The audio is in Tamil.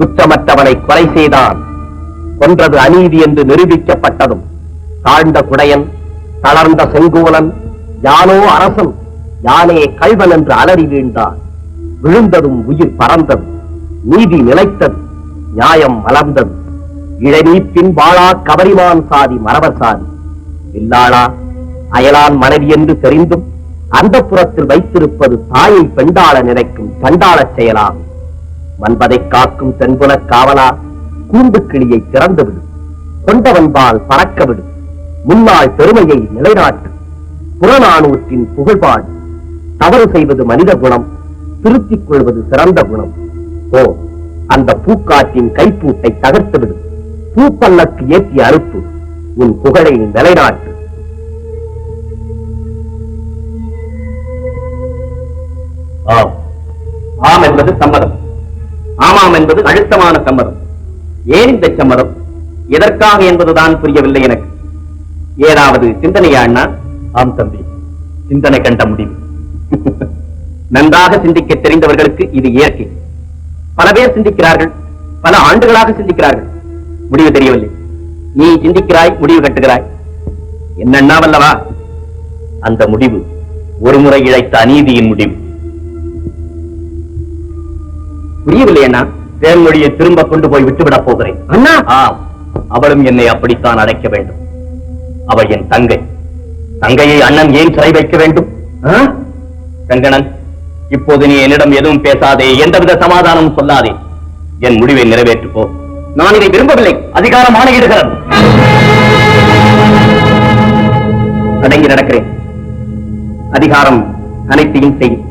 குற்றமற்றவனை கொலை செய்தான். கொன்றது அநீதி என்று நிரூபிக்கப்பட்டதும். தாழ்ந்த குடையன் தளர்ந்த செங்கோலன் யானோ அரசன் யானே கல்வன் என்று அலறி வீழ்ந்தான். விழுந்ததும் உயிர் பறந்தது. நீதி நிலைத்தது. நியாயம் மலர்ந்தது. இழநீப்பின் வாழா கவரிமான் சாதி மரபர் சாதி. இல்லாளா அயலான் மனைவி என்று தெரிந்தும் அந்த புறத்தில் வைத்திருப்பது தாயை பெண்டாள நினைக்கும் தண்டாளச் செயலாகும். மன்பதை காக்கும் தென்புலக் காவலா கூண்டு கிளியை திறந்து கொண்டவன்பால் பறக்க விடு. முன்னாள் பெருமையை நிலைநாட்டு. புறநானூற்றின் புகழ்பாடு. தவறு செய்வது மனித குணம். திருத்திக் கொள்வது சிறந்த குணம். ஓ அந்த பூக்காற்றின் கைப்பூட்டை தகர்த்துவிடும் பூப்பல்லக்கு ஏற்றி அறுப்பு உன் புகழை நிலைநாட்டு. ஆம். ஆம் என்பது சம்மதம். ஆமாம் என்பது அழுத்தமான சம்மதம். ஏன் இந்த சம்மதம்? எதற்காக என்பதுதான் புரியவில்லை எனக்கு. ஏதாவது சிந்தனையா அண்ணா? ஆம் தம்பி. சிந்தனை கண்ட முடிவு. நன்றாக சிந்திக்க தெரிந்தவர்களுக்கு இது இயற்கை. பல பேர் சிந்திக்கிறார்கள் பல ஆண்டுகளாக சிந்திக்கிறார்கள். முடிவு தெரியவில்லை. நீ சிந்திக்கிறாய் முடிவு கட்டுகிறாய். என்ன வல்லவா? அந்த முடிவு ஒருமுறை இழைத்த அநீதியின் முடிவு. புரியவில்லை அண்ணா தேன்மொழியை திரும்ப கொண்டு போய் விட்டுவிடப் போகிறேன். அண்ணா! ஆம் அவளும் என்னை அப்படித்தான் அடைக்க வேண்டும். அவள் என் தங்கை. தங்கையை அண்ணன் ஏன் சிறை வைக்க வேண்டும்? ஆ? கங்கணன் இப்போது நீ என்னிடம் எதுவும் பேசாதே எந்தவித சமாதானமும் சொல்லாதே. என் முடிவை நிறைவேற்றுப் போ நான் இதை விரும்பவில்லை. அதிகாரம் ஆணையிடுகிறது அடங்கி நடக்கிறேன். அதிகாரம் அனைத்தையும் செய்